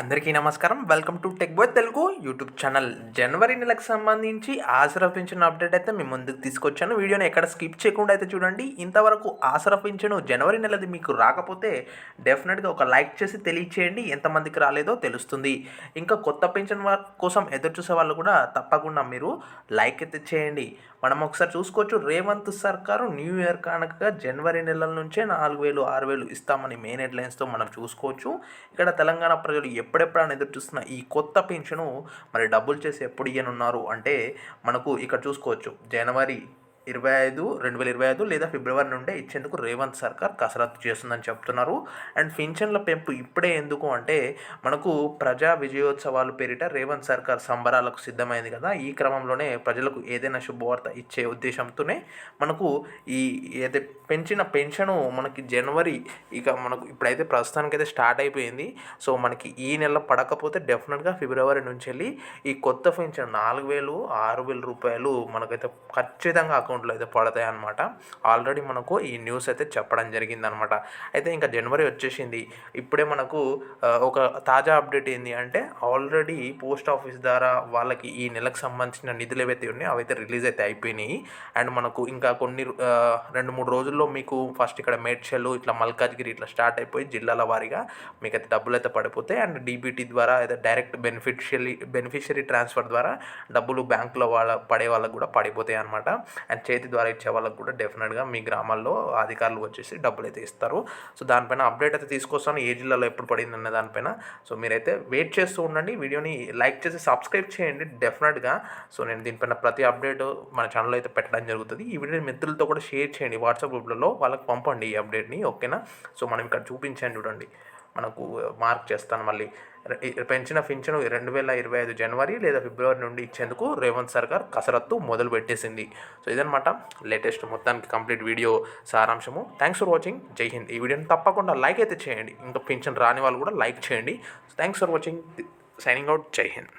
అందరికీ నమస్కారం. Welcome to tech boy Telugu YouTube channel. జనవరి నెలకు సంబంధించి ఆసరా పింఛన్ అప్డేట్ అయితే మేము ముందుకు తీసుకొచ్చాను. వీడియోని ఎక్కడ స్కిప్ చేయకుండా అయితే చూడండి. ఇంతవరకు ఆసరా పింఛను జనవరి నెలది మీకు రాకపోతే డెఫినెట్గా ఒక లైక్ చేసి తెలియచేయండి. ఎంతమందికి రాలేదో తెలుస్తుంది. ఇంకా కొత్త పెన్షన్ కోసం ఎదురు చూసే వాళ్ళు కూడా తప్పకుండా మీరు లైక్ అయితే చేయండి. మనం ఒకసారి చూసుకోవచ్చు. రేవంత్ సర్కారు న్యూ ఇయర్ కానుకగా జనవరి నెలల నుంచే నాలుగు వేలు ఆరు వేలు ఇస్తామని మెయిన్ హెడ్లైన్స్తో మనం చూసుకోవచ్చు. ఇక్కడ తెలంగాణ ప్రజలు ఎప్పుడెప్పుడని ఎదురు చూస్తున్న ఈ కొత్త పెన్షను మరి డబ్బులు చేసి ఎప్పుడు ఇయ్యనున్నారు? అంటే మనకు ఇక్కడ చూసుకోవచ్చు. జనవరి ఇరవై ఐదు రెండు వేల ఇరవై ఐదు లేదా ఫిబ్రవరి నుండే ఇచ్చేందుకు రేవంత్ సర్కార్ కసరత్తు చేస్తుందని చెప్తున్నారు. అండ్ పింఛన్ల పెంపు ఇప్పుడే ఎందుకు అంటే మనకు ప్రజా విజయోత్సవాలు పేరిట రేవంత్ సర్కార్ సంబరాలకు సిద్ధమైంది కదా. ఈ క్రమంలోనే ప్రజలకు ఏదైనా శుభవార్త ఇచ్చే ఉద్దేశంతోనే మనకు ఈ ఏదైతే పెంచిన పెన్షను మనకి జనవరి ఇక మనకు ఇప్పుడైతే ప్రస్తుతానికైతే స్టార్ట్ అయిపోయింది. సో మనకి ఈ నెల పడకపోతే డెఫినెట్గా ఫిబ్రవరి నుంచి వెళ్ళి ఈ కొత్త పెన్షన్ నాలుగు వేలు ఆరు వేల రూపాయలు మనకైతే ఖచ్చితంగా అకౌంట్లో అయితే పడతాయి అనమాట ఆల్రెడీ మనకు ఈ న్యూస్ అయితే చెప్పడం జరిగింది అనమాట అయితే ఇంకా జనవరి వచ్చేసింది. ఇప్పుడే మనకు ఒక తాజా అప్డేట్ ఏంటి అంటే ఆల్రెడీ పోస్ట్ ఆఫీస్ ద్వారా వాళ్ళకి ఈ నెలకు సంబంధించిన నిధులు ఏవైతే ఉన్నాయో అవైతే రిలీజ్ అయితే అయిపోయినాయి. అండ్ మనకు ఇంకా కొన్ని రెండు మూడు రోజుల్లో మీకు ఫస్ట్ ఇక్కడ మేడ్చల్ ఇట్లా మల్కాజ్గిరి ఇట్లా స్టార్ట్ అయిపోయి జిల్లాల వారీగా మీకు అయితే డబ్బులు అయితే పడిపోతాయి. అండ్ డీబీటీ ద్వారా అయితే డైరెక్ట్ బెనిఫిషియరీ బెనిఫిషియరీ ట్రాన్స్ఫర్ ద్వారా డబ్బులు బ్యాంకులో వాళ్ళ పడే వాళ్ళకు కూడా పడిపోతాయి అనమాట అండ్ చేతి ద్వారా ఇచ్చే వాళ్ళకి కూడా డెఫినెట్గా మీ గ్రామాల్లో అధికారులు వచ్చేసి డబ్బులు అయితే ఇస్తారు. సో దానిపైన అప్డేట్ అయితే తీసుకొస్తాను. ఏ జిల్లాలో ఎప్పుడు పడింది అనే దానిపైన. సో మీరైతే వెయిట్ చేస్తూ ఉండండి. వీడియోని లైక్ చేసి సబ్స్క్రైబ్ చేయండి డెఫినెట్గా. సో నేను దీనిపైన ప్రతి అప్డేట్ మన ఛానల్లో అయితే పెట్టడం జరుగుతుంది. ఈ వీడియోని మిత్రులతో కూడా షేర్ చేయండి. వాట్సాప్ గ్రూప్లలో వాళ్ళకి పంపండి ఈ అప్డేట్ని. ఓకేనా? సో మనం ఇక్కడ చూపించాను చూడండి. మనకు మార్క్ చేస్తాను. మళ్ళీ పెంచిన పింఛను రెండు వేల ఇరవై ఐదు జనవరి లేదా ఫిబ్రవరి నుండి ఇచ్చేందుకు రేవంత్ సర్కార్ కసరత్తు మొదలు పెట్టేసింది. సో ఇదనమాట లేటెస్ట్ మొత్తానికి కంప్లీట్ వీడియో సారాంశము. థ్యాంక్స్ ఫర్ వాచింగ్ జై హింద్. ఈ వీడియోని తప్పకుండా లైక్ అయితే చేయండి. ఇంకా పింఛన్ రాని వాళ్ళు కూడా లైక్ చేయండి. Thanks for watching signing out జై హింద్.